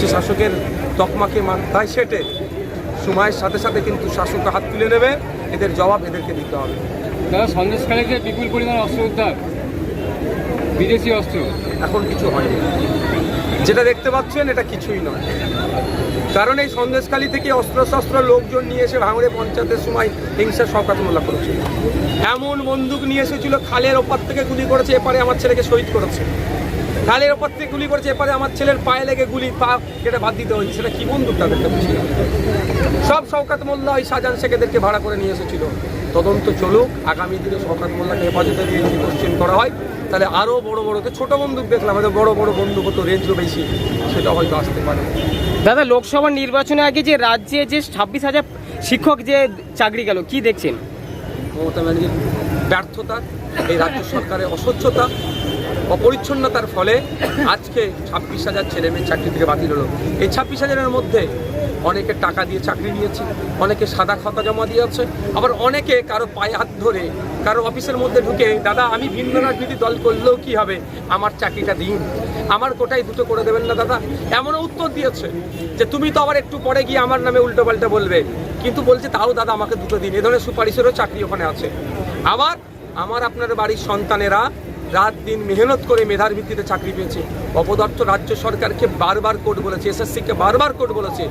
যে শাসকের তকমাকে মাথায় সেটে সময়ের সাথে সাথে কিন্তু শাসক হাত তুলে নেবে। এদের জবাব এদেরকে দিতে হবে। দাদা সন্দেশখালীতে বিপুল পরিমাণ অস্ত্র উদ্ধার বিদেশি অস্ত্র। এখন কিছু হয়নি। যেটা দেখতে পাচ্ছেন এটা কিছুই নয়। কারণ এই সন্দেশখালী থেকে অস্ত্রশস্ত্র লোকজন নিয়ে এসে ভাঙড়ে পঞ্চায়েতের সময় হিংসা শওকাত মোল্লা করেছিল এমন বন্দুক নিয়ে এসেছিল খালের ওপার থেকে গুলি করেছে এপারে আমার ছেলেকে শহীদ করেছে। খালের ওপর থেকে গুলি করেছে এপারে আমার ছেলের পায়ে লেগে গুলি পা কেটে বাদ দিতে হয়েছে। সেটা কি বন্দুক তাদেরকে বুঝি সব শওকাত মোল্লা ওই শাহজাহান শেখেদেরকে ভাড়া করে নিয়ে এসেছিল। তদন্ত চলুক আগামী দিনে শওকাত মোল্লাকে হেফাজতে নিয়ে যদি কোশ্চেন করা হয়। তাহলে আরও বড় বড় ছোট বন্দুক দেখলাম হয়তো বড় বড় বন্দুক হতো রেঞ্জও বেশি সেটা হয়তো আসতে পারে। দাদা লোকসভা নির্বাচনের আগে যে রাজ্যে যে ছাব্বিশ হাজার শিক্ষক যে চাকরি গেল কি দেখছেন? মমতা ব্যানার্জির ব্যর্থতা এই রাজ্য সরকারের অস্বচ্ছতা অপরিচ্ছন্নতার ফলে আজকে ছাব্বিশ হাজার ছেলে মেয়ে চাকরি থেকে বাতিল হলো। এই ছাব্বিশ হাজারের মধ্যে অনেকে টাকা দিয়ে চাকরি নিয়েছে, অনেকে সাদা খাতা জমা দিয়েছে, আবার অনেকে কারও পায়ে হাত ধরে, কারও অফিসের মধ্যে ঢুকে, দাদা, আমি ভিন্ন রাজনীতি দল করলেও কি হবে? আমার চাকরিটা দিন। আমার কোটাই দুটো করে দেবেন না, দাদা? এমনও উত্তর দিয়েছে যে, তুমি তো আবার একটু পরে গিয়ে আমার নামে উল্টো পাল্টা বলবে। কিন্তু বলছে, তাও দাদা, আমাকে দুটো দিন। এ ধরনের সুপারিশেরও চাকরি ওখানে আছে। আবার আমার আপনার বাড়ির সন্তানেরা রাত দিন মেহনত করে মেধার ভিত্তিতে চাকরি পেয়েছে। অপদার্থ রাজ্য সরকারকে বারবার কোর্ট বলেছে, এসএসসিকে বারবার কোর্ট বলেছে।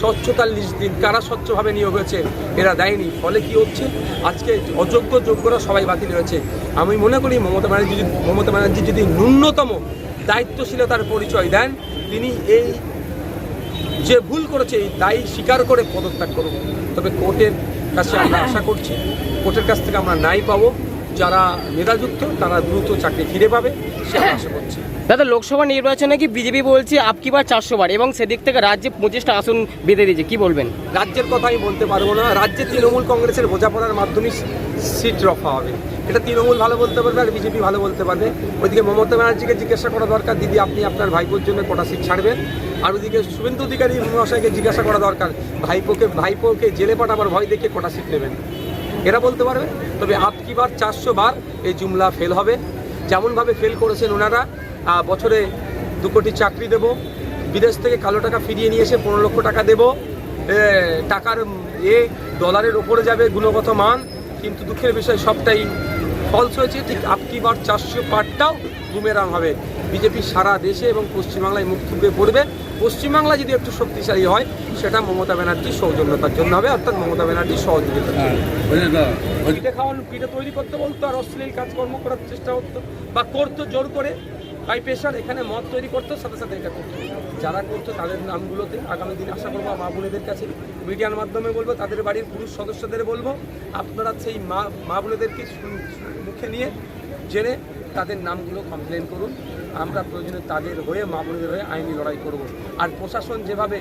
স্বচ্ছতার লিস্ট দিন, কারা স্বচ্ছভাবে নিয়োগ হয়েছে, এরা দেয়নি। ফলে কি হচ্ছে? আজকে অযোগ্য যোগ্যরা সবাই বাতিল হয়েছে। আমি মনে করি মমতা ব্যানার্জি যদি মমতা ব্যানার্জি যদি ন্যূনতম দায়িত্বশীলতার পরিচয় দেন, তিনি এই যে ভুল করেছে, এই দায়ী স্বীকার করে পদত্যাগ করুন। তবে কোর্টের কাছে আমরা আশা করছি, কোর্টের কাছ থেকে আমরা নাই পাবো। যারা মেধাযুক্ত তারা দ্রুত চাকরি ফিরে পাবে সে আমরা আশা করছি। দাদা লোকসভা নির্বাচনে কি বিজেপি বলছে আপকি বার চারশো বার? এবং সেদিক থেকে রাজ্যে পঁচিশটা আসন বেঁধে দিয়েছে কি বলবেন? রাজ্যের কথা আমি বলতে পারব না। রাজ্যে তৃণমূল কংগ্রেসের বোঝাপড়ার মাধ্যমে সিট রফা হবে। এটা তৃণমূল ভালো বলতে পারবে আর বিজেপি ভালো বলতে পারবে। ওইদিকে মমতা ব্যানার্জিকে জিজ্ঞাসা করা দরকার দিদি আপনি আপনার ভাইপোর জন্য কটা সিট ছাড়বেন? আর ওইদিকে শুভেন্দু অধিকারী মহাশয়কে জিজ্ঞাসা করা দরকার ভাইপোকে ভাইপোকে জেলে পাঠাবার ভয় দেখে কটা সিট নেবেন? এরা বলতে পারবে। তবে আপকি বার চারশো বার এই জুমলা ফেল হবে। যেমনভাবে ফেল করেছেন ওনারা বছরে দু কোটি চাকরি দেব, বিদেশ থেকে কালো টাকা ফিরিয়ে নিয়ে এসে পনেরো লক্ষ টাকা দেব। টাকার এ, ডলারের ওপরে যাবে গুণগত মান, কিন্তু দুঃখের বিষয় সবটাই ফলস হয়েছে। ঠিক আপকি বার চারশো পারটাও বুমেরাং হবে। বিজেপি সারা দেশে এবং পশ্চিমবাংলায় মুখ থুবড়ে পড়বে। পশ্চিমবাংলা যদি একটু শক্তিশালী হয়, সেটা মমতা ব্যানার্জির সৌজন্যতার জন্য হবে, অর্থাৎ মমতা ব্যানার্জির সহযোগিতা পিঠে খাওয়ানো, পিঠে তৈরি করতে বলতো, আর অশ্লীল কাজকর্ম করার চেষ্টা করতো বা করতো জোর করে বাই প্রেশার এখানে মদ তৈরি করতো, সাথে সাথে এটা করতো। যারা করতো তাদের নামগুলোতে আগামী দিন আশা করব মা বোনেদের কাছে মিডিয়ার মাধ্যমে বলব, তাদের বাড়ির পুরুষ সদস্যদের বলব, আপনারা সেই মা মা বোনেদেরকে মুখে নিয়ে জেনে তাদের নামগুলো কমপ্লেন করুন। আমরা প্রয়োজনে তাদের হয়ে, মা বোনেদের হয়ে আইনি লড়াই করব। আর প্রশাসন যেভাবে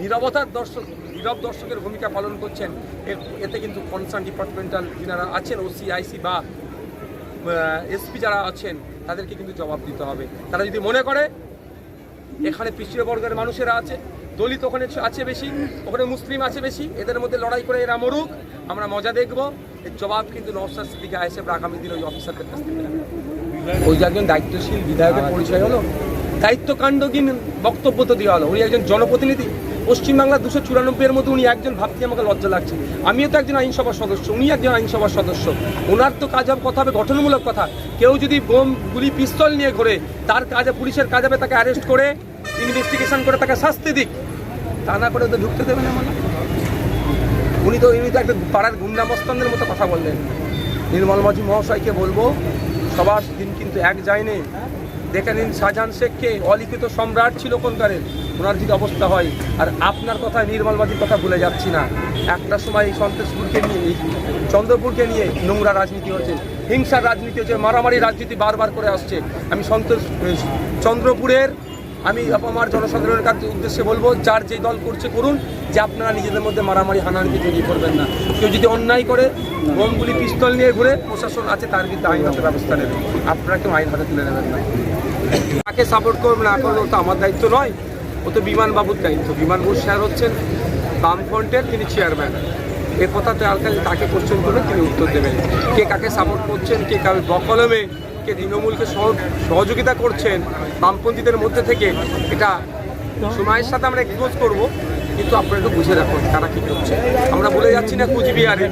নিরবতার দর্শক, নীরব দর্শকের ভূমিকা পালন করছেন এতে কিন্তু কনসার্ন ডিপার্টমেন্টাল যারা আছেন ওসিআইসি বা এসপি যারা আছেন, তাদেরকে কিন্তু জবাব দিতে হবে। তারা যদি মনে করে, এখানে পিছিয়ে বর্গের মানুষেরা আছে দলিত ওখানে আছে বেশি ওখানে মুসলিম আছে বেশি এদের মধ্যে লড়াই করে এরা মরুক আমরা মজা দেখব। এর জবাব কিন্তু নওসাদ সিদ্দিকে আইসেফ আগামী দিন ওই অফিসারদের কাছ থেকে। ওই যে একজন দায়িত্বশীল বিধায়কের পরিচয় হলো। দায়িত্বকাণ্ডহীন বক্তব্য তো দেওয়া হলো। উনি একজন জনপ্রতিনিধি। পশ্চিমবাংলার দুশো চুরানব্বই এর মধ্যে উনি একজন ভাবতে আমাকে লজ্জা লাগছে। আমিও তো একজন আইনসভার সদস্য উনি একজন আইনসভার সদস্য। ওনার তো কাজ হবে কথা হবে গঠনমূলক কথা। কেউ যদি বোম গুলি পিস্তল নিয়ে ঘোরে তার কাজে পুলিশের কাজ হবে তাকে অ্যারেস্ট করে ইনভেস্টিগেশন করে তাকে শাস্তি দিক। তা না করে তো ঢুকতে দেবে না উনি তো উনি তো একটা পাড়ার গুন্ডামস্তানদের মতো কথা বললেন। নির্মল মাঝি মহাশয়কে বলব, সবার দিন কিন্তু এক যায়নি। দেখে নিন শাহজাহান শেখকে, অলিখিত সম্রাট ছিল কোনকারের ওনার যদি অবস্থা হয়, আর আপনার কথা নির্মল মাঝির কথা ভুলে যাচ্ছি না। একটা সময় এই সন্তোষপুরকে নিয়ে চন্দ্রপুরকে নিয়ে নোংরা রাজনীতি হচ্ছে। হিংসার রাজনীতি হচ্ছে, মারামারি রাজনীতি বারবার করে আসছে। আমি সন্তোষ চন্দ্রপুরের আমি আমার জনসাধারণের কাছে উদ্দেশ্যে বলব, যার যেই দল করছে করুন, যে আপনারা নিজেদের মধ্যে মারামারি হানাহানি তৈরি করবেন না। কেউ যদি অন্যায় করে, বোমগুলি পিস্তল নিয়ে ঘুরে প্রশাসন আছে, তার বিরুদ্ধে আইনগত ব্যবস্থা নেবে। আপনারা কেউ আইন হাতে তুলে নেবেন না। তাকে সাপোর্ট করবেন না করবে তো আমার দায়িত্ব নয়। ও তো বিমান বাবুর দায়িত্ব। বিমান বাবুর স্যার হচ্ছেন বামফ্রন্টের তিনি চেয়ারম্যান এ কথাতে আর খালি তাকে কোশ্চেন করলে তিনি উত্তর দেবেন। কে কাকে সাপোর্ট করছেন, কে কার বকলমে কে তৃণমূলকে সহযোগিতা করছেন বামপন্থীদের মধ্যে থেকে, এটা সময়ের সাথে আমরা এক্সপোজ করব, কিন্তু আপনারা একটু বুঝে রাখুন তারা কি করছে। আমরা বলে যাচ্ছি না কুচবিহারে,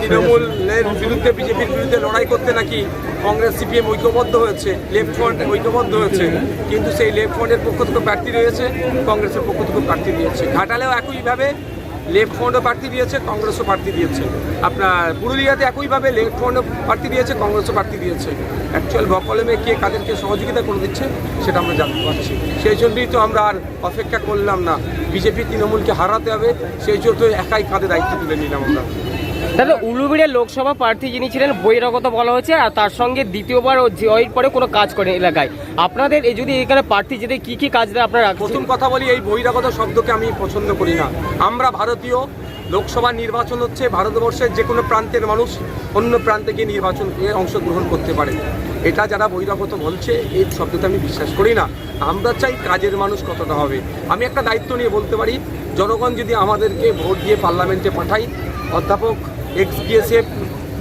তৃণমূলের বিরুদ্ধে, বিজেপির বিরুদ্ধে লড়াই করতে নাকি কংগ্রেস, সিপিএম ঐক্যবদ্ধ হয়েছে, লেফট ফ্রন্ট ঐক্যবদ্ধ হয়েছে, কিন্তু সেই লেফট ফ্রন্টের পক্ষ থেকে প্রার্থী রয়েছে, কংগ্রেসের পক্ষ থেকে প্রার্থী দিয়েছে ঘাটালেও একইভাবে লেফট ফ্রন্টও প্রার্থী দিয়েছে, কংগ্রেসও প্রার্থী দিয়েছে। আপনার পুরুলিয়াতে একইভাবে লেফট ফ্রন্টও প্রার্থী দিয়েছে, কংগ্রেসও প্রার্থী দিয়েছে। অ্যাকচুয়াল বকলমে কে, কাদেরকে সহযোগিতা করে দিচ্ছে, সেটা আমরা জানতে পারছি। সেই জন্যই তো আমরা আর অপেক্ষা করলাম না। বিজেপি তৃণমূলকে হারাতে হবে, সেই জন্য একাই কাঁধে দায়িত্ব তুলে নিলাম আমরা। দাদা উলুবেড়িয়া লোকসভা প্রার্থী যিনি ছিলেন, বহিরাগত বলা হয়েছে, আর তার সঙ্গে দ্বিতীয়বার জয়ের পরে কোনো কাজ করেন এলাকায়। আপনাদের এই যদি এখানে প্রার্থী যেতে কি কি কাজ দেয় আপনারা প্রথম কথা বলি, এই বহিরাগত শব্দকে আমি পছন্দ করি না। আমরা ভারতীয় লোকসভা নির্বাচন হচ্ছে, ভারতবর্ষের যে কোনো প্রান্তের মানুষ অন্য প্রান্তে গিয়ে নির্বাচনে অংশগ্রহণ করতে পারে। এটা যারা বহিরাগত বলছে, এই শব্দটা আমি বিশ্বাস করি না। আমরা চাই কাজের মানুষ কতটা হবে। আমি একটা দায়িত্ব নিয়ে বলতে পারি, জনগণ যদি আমাদেরকে ভোট দিয়ে পার্লামেন্টে পাঠাই অধ্যাপক এক্স বিএসএফ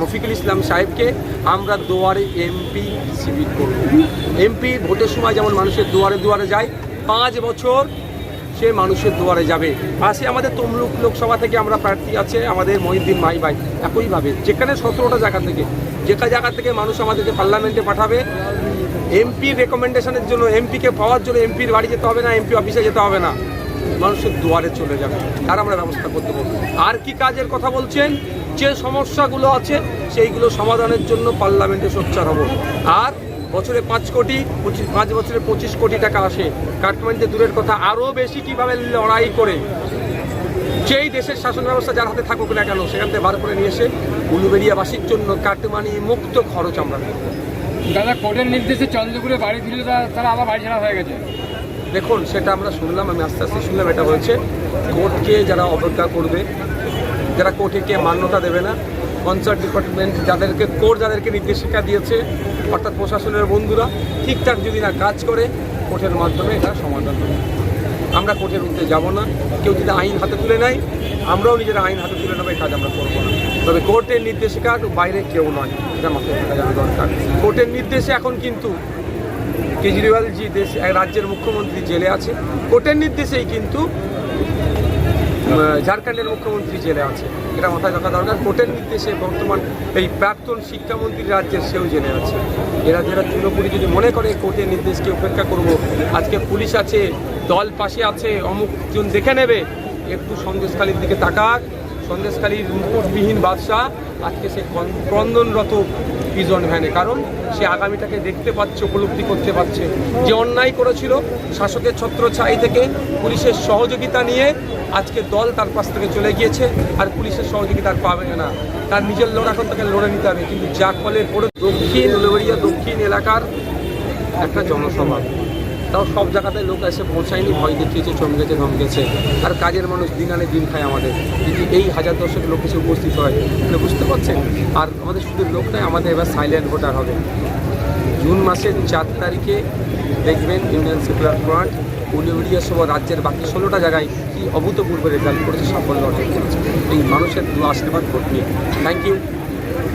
রফিকুল ইসলাম সাহেবকে আমরা দুয়ারে এমপি শিবির করব। এমপি ভোটের সময় যেমন মানুষের দুয়ারে দুয়ারে যায়, পাঁচ বছর সে মানুষের দুয়ারে যাবে। পাশে আমাদের তমলুক লোকসভা থেকে আমরা প্রার্থী আছে আমাদের মহিউদ্দিন মাই ভাই, একইভাবে যেখানে সতেরোটা জায়গা থেকে যেখানে জায়গা থেকে মানুষ আমাদেরকে পার্লামেন্টে পাঠাবে। এমপি রেকমেন্ডেশনের জন্য এমপিকে পাওয়ার জন্য এমপির বাড়ি যেতে হবে না এমপি অফিসে যেতে হবে না। মানুষের দুয়ারে চলে যাবে। তার আমরা ব্যবস্থা করতে পারব। আর কি কাজের কথা বলছেন? যে সমস্যাগুলো আছে সেইগুলো সমাধানের জন্য পার্লামেন্টে সোচ্চার হব। আর বছরে পাঁচ কোটি পঁচিশ পাঁচ বছরে পঁচিশ কোটি টাকা আসে। কাঠমান্ডে দূরের কথা আরও বেশি কীভাবে লড়াই করে যেই দেশের শাসন ব্যবস্থা যার হাতে থাকুক না কেন সেখান থেকে বার করে নিয়ে এসে উলুবেরিয়াবাসীর জন্য কাটমানি মুক্ত খরচ আমরা। দাদা কোর্টের নির্দেশে চন্দ্রপুরে বাড়ি ফিরে তা- তারা আবার বাড়ি ছাড়া হয়ে গেছে। দেখুন সেটা আমরা শুনলাম আমি আস্তে আস্তে শুনলাম এটা হয়েছে। কোর্টকে যারা অপেক্ষা করবে যারা কোর্টকে মান্যতা দেবে না কনসার্ট ডিপার্টমেন্ট যাদেরকে কোর্ট যাদেরকে নির্দেশিকা দিয়েছে, অর্থাৎ প্রশাসনের বন্ধুরা, ঠিকঠাক যদি না কাজ করে, কোর্টের মাধ্যমে এটা সমাধান হবে। আমরা কোর্টের উঠতে যাব না, কেউ যদি আইন হাতে তুলে নেয়, আমরাও নিজের আইন হাতে তুলে নেব, এই কাজ আমরা করব না। তবে কোর্টের নির্দেশিকার বাইরে কেউ নয়, এটা মাথায় থাকা জানা দরকার। কোর্টের নির্দেশে এখন কিন্তু কেজরিওয়াল জি দেশ, রাজ্যের মুখ্যমন্ত্রী জেলে আছে। কোর্টের নির্দেশেই কিন্তু ঝাড়খণ্ডের মুখ্যমন্ত্রী জেলে আছে। এটা মাথায় রাখা দরকার। কোর্টের নির্দেশে বর্তমান এই প্রাক্তন শিক্ষামন্ত্রী রাজ্যের সেও জেলে আছে। এরা যারা তৃণমূলী যদি মনে করে, কোর্টের নির্দেশকে উপেক্ষা করব। আজকে পুলিশ আছে, দল পাশে আছে, অমুক জন দেখে নেবে। একটু সন্দেশখালির দিকে তাকাক। সন্দেশখালীর মুকুটবিহীন বাদশাহ। আজকে সে ক্রন্দনরত পিজন ভ্যানে কারণ সে আগামীটাকে দেখতে পাচ্ছে, উপলব্ধি করতে পারছে। যে অন্যায় করেছিল শাসকের ছত্র ছাই থেকে পুলিশের সহযোগিতা নিয়ে আজকে দল তার পাশ থেকে চলে গিয়েছে আর পুলিশের সহযোগিতা আর পাবে না। তার নিজের লোন এখন তাকে লড়ে নিতে হবে। কিন্তু যা ফলে পড়ে দক্ষিণ উলুবেড়িয়া দক্ষিণ এলাকার একটা জনসভা। তাও সব জায়গাতে লোক এসে পৌঁছায়নি, ভয় দেখিয়েছে, চমকেছে, ধমকেছে। আর কাজের মানুষ দিন আনে দিন খায় আমাদের। যদি এই হাজার দশেক লোক এসে উপস্থিত হয়, তাহলে বুঝতে পারছেন? আর আমাদের শুধু লোক নয়, আমাদের এবার সাইলেন্ট ভোটার হবে। জুন মাসের চার তারিখে দেখবেন ইউনিয়ন সেকুলার ফ্রন্ট উলিউড়িয়া সহ রাজ্যের বাকি ষোলোটা জায়গায় কি অভূতপূর্ব রেজাল্ট করেছে, সাফল্য অর্জন করেছে। এই মানুষের দু আশীর্বাদ নিয়ে। Thank you